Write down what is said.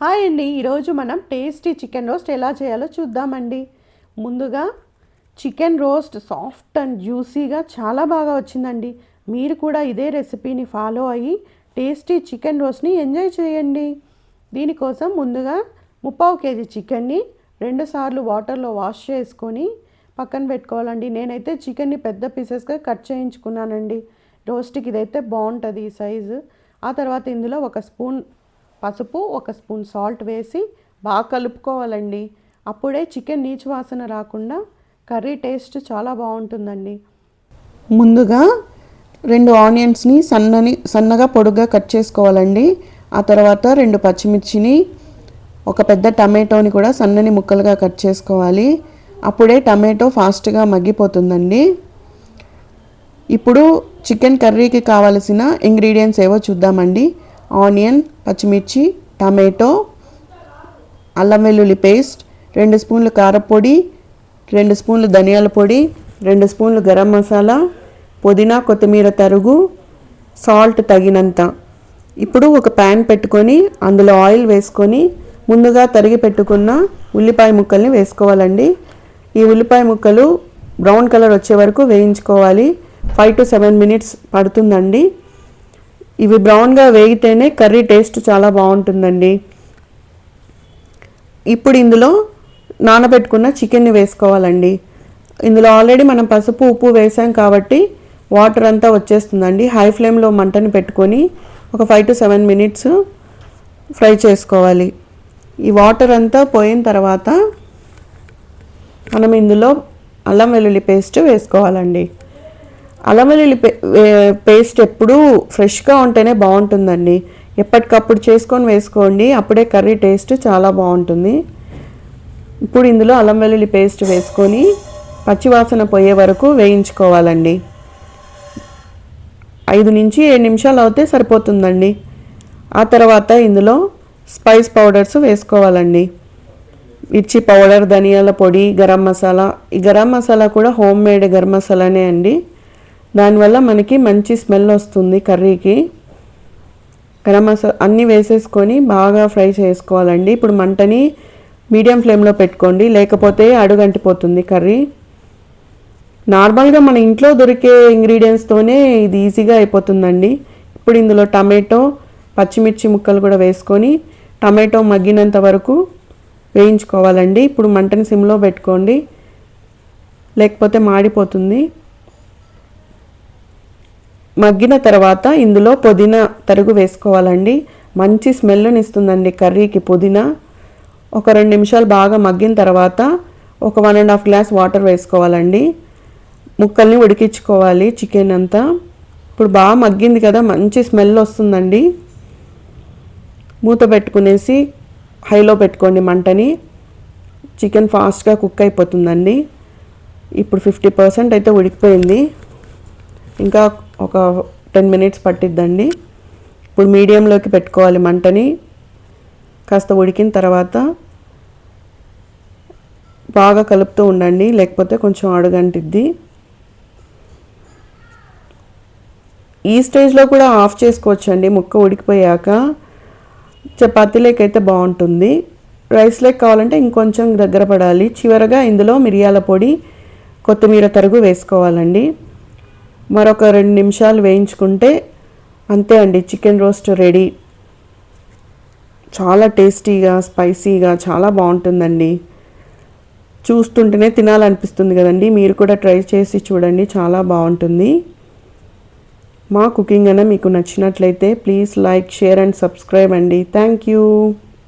Hi అండి. ఈరోజు మనం టేస్టీ చికెన్ రోస్ట్ ఎలా చేయాలో చూద్దామండి. ముందుగా చికెన్ రోస్ట్ సాఫ్ట్ అండ్ జ్యూసీగా చాలా బాగా వచ్చిందండి. మీరు కూడా ఇదే రెసిపీని ఫాలో అయ్యి టేస్టీ చికెన్ రోస్ట్ని ఎంజాయ్ చేయండి. దీనికోసం ముందుగా ముప్పావు కేజీ చికెన్ని రెండుసార్లు వాటర్లో వాష్ చేసుకొని పక్కన పెట్టుకోవాలండి. నేనైతే చికెన్ని పెద్ద పీసెస్గా కట్ చేయించుకున్నానండి. రోస్ట్కి ఇదైతే బాగుంటుంది ఈ సైజు. ఆ తర్వాత ఇందులో ఒక స్పూన్ పసుపు ఒక స్పూన్ సాల్ట్ వేసి బాగా కలుపుకోవాలండి. అప్పుడే చికెన్ నీచు వాసన రాకుండా కర్రీ టేస్ట్ చాలా బాగుంటుందండి. ముందుగా రెండు ఆనియన్స్ని సన్నని సన్నగా పొడుగ్గా కట్ చేసుకోవాలండి. ఆ తర్వాత రెండు పచ్చిమిర్చిని ఒక పెద్ద టమాటోని కూడా సన్నని ముక్కలుగా కట్ చేసుకోవాలి. అప్పుడే టమాటో ఫాస్ట్గా మగ్గిపోతుందండి. ఇప్పుడు చికెన్ కర్రీకి కావలసిన ఇంగ్రీడియంట్స్ ఏవో చూద్దామండి. ఆనియన్ పచ్చిమిర్చి టమాటో అల్లం వెల్లుల్లి పేస్ట్ రెండు స్పూన్లు కారపొడి రెండు స్పూన్లు ధనియాల పొడి రెండు స్పూన్లు గరం మసాలా పుదీనా కొత్తిమీర తరుగు సాల్ట్ తగినంత. ఇప్పుడు ఒక ప్యాన్ పెట్టుకొని అందులో ఆయిల్ వేసుకొని ముందుగా తరిగి పెట్టుకున్న ఉల్లిపాయ ముక్కల్ని వేసుకోవాలండి. ఈ ఉల్లిపాయ ముక్కలు బ్రౌన్ కలర్ వచ్చే వరకు వేయించుకోవాలి. ఫైవ్ టు సెవెన్ మినిట్స్ పడుతుందండి. ఇవి బ్రౌన్గా వేగితేనే కర్రీ టేస్ట్ చాలా బాగుంటుందండి. ఇప్పుడు ఇందులో నానబెట్టుకున్న చికెన్ని వేసుకోవాలండి. ఇందులో ఆల్రెడీ మనం పసుపు ఉప్పు వేసాం కాబట్టి వాటర్ అంతా వచ్చేస్తుందండి. హై ఫ్లేమ్లో మంటని పెట్టుకొని ఒక five to seven minutes fry చేసుకోవాలి. ఈ వాటర్ అంతా పోయిన తర్వాత మనం ఇందులో అల్లం వెల్లుల్లి పేస్ట్ వేసుకోవాలండి. అల్లం వెల్లుల్లి పే- పేస్ట్ ఎప్పుడూ ఫ్రెష్గా ఉంటేనే బాగుంటుందండి. ఎప్పటికప్పుడు చేసుకొని వేసుకోండి అప్పుడే కర్రీ టేస్ట్ చాలా బాగుంటుంది. ఇప్పుడు ఇందులో అల్లం వెల్లుల్లి పేస్ట్ వేసుకొని పచ్చివాసన పోయే వరకు వేయించుకోవాలండి. ఐదు నుంచి ఏడు నిమిషాలు అవుతే సరిపోతుందండి. ఆ తర్వాత ఇందులో స్పైస్ పౌడర్స్ వేసుకోవాలండి. మిర్చి పౌడర్ ధనియాల పొడి గరం మసాలా. ఈ గరం మసాలా కూడా హోమ్ మేడ్ గరం మసాలానే అండి. దానివల్ల మనకి మంచి స్మెల్ వస్తుంది కర్రీకి. గరం మసాలా అన్నీ వేసేసుకొని బాగా ఫ్రై చేసుకోవాలండి. ఇప్పుడు మంటని మీడియం ఫ్లేమ్లో పెట్టుకోండి. లేకపోతే అడుగంటిపోతుంది కర్రీ. నార్మల్గా మన ఇంట్లో దొరికే ఇంగ్రీడియంట్స్తోనే ఇది ఈజీగా అయిపోతుందండి. ఇప్పుడు ఇందులో టమాటో పచ్చిమిర్చి ముక్కలు కూడా వేసుకొని టమాటో మగ్గినంత వరకు వేయించుకోవాలండి. ఇప్పుడు మంటని సిమ్లో పెట్టుకోండి. లేకపోతే మాడిపోతుంది. మగ్గిన తర్వాత ఇందులో పుదీనా తరుగు వేసుకోవాలండి. మంచి స్మెల్ని ఇస్తుందండి కర్రీకి పుదీనా. ఒక రెండు నిమిషాలు బాగా మగ్గిన తర్వాత ఒక one and half glass water వేసుకోవాలండి. ముక్కల్ని ఉడికించుకోవాలి చికెన్ అంతా. ఇప్పుడు బాగా మగ్గింది కదా మంచి స్మెల్ వస్తుందండి. మూత పెట్టుకునేసి హైలో పెట్టుకోండి మంటని. చికెన్ ఫాస్ట్గా కుక్ అయిపోతుందండి. ఇప్పుడు ఫిఫ్టీ పర్సెంట్ అయితే ఉడికిపోయింది. ఇంకా ఒక టెన్ మినిట్స్ పట్టిద్దండి. ఇప్పుడు మీడియంలోకి పెట్టుకోవాలి మంటని. కాస్త ఉడికిన తర్వాత బాగా కలుపుతూ ఉండండి లేకపోతే కొంచెం అడుగంటిద్ది. ఈ స్టేజ్లో కూడా ఆఫ్ చేసుకోవచ్చండి ముక్క ఉడికిపోయాక. చపాతీలోకైతే బాగుంటుంది. రైస్ లేక్ కావాలంటే ఇంకొంచెం దగ్గర పడాలి. చివరగా ఇందులో మిరియాల పొడి కొత్తిమీర తరుగు వేసుకోవాలండి. మరొక రెండు నిమిషాలు వేయించుకుంటే అంతే అండి చికెన్ రోస్ట్ రెడీ. చాలా టేస్టీగా స్పైసీగా చాలా బాగుంటుందండి. చూస్తుంటేనే తినాలనిపిస్తుంది కదండి. మీరు కూడా ట్రై చేసి చూడండి చాలా బాగుంటుంది. మా కుకింగ్ అయినా మీకు నచ్చినట్లయితే please like share and subscribe అండి. Thank you.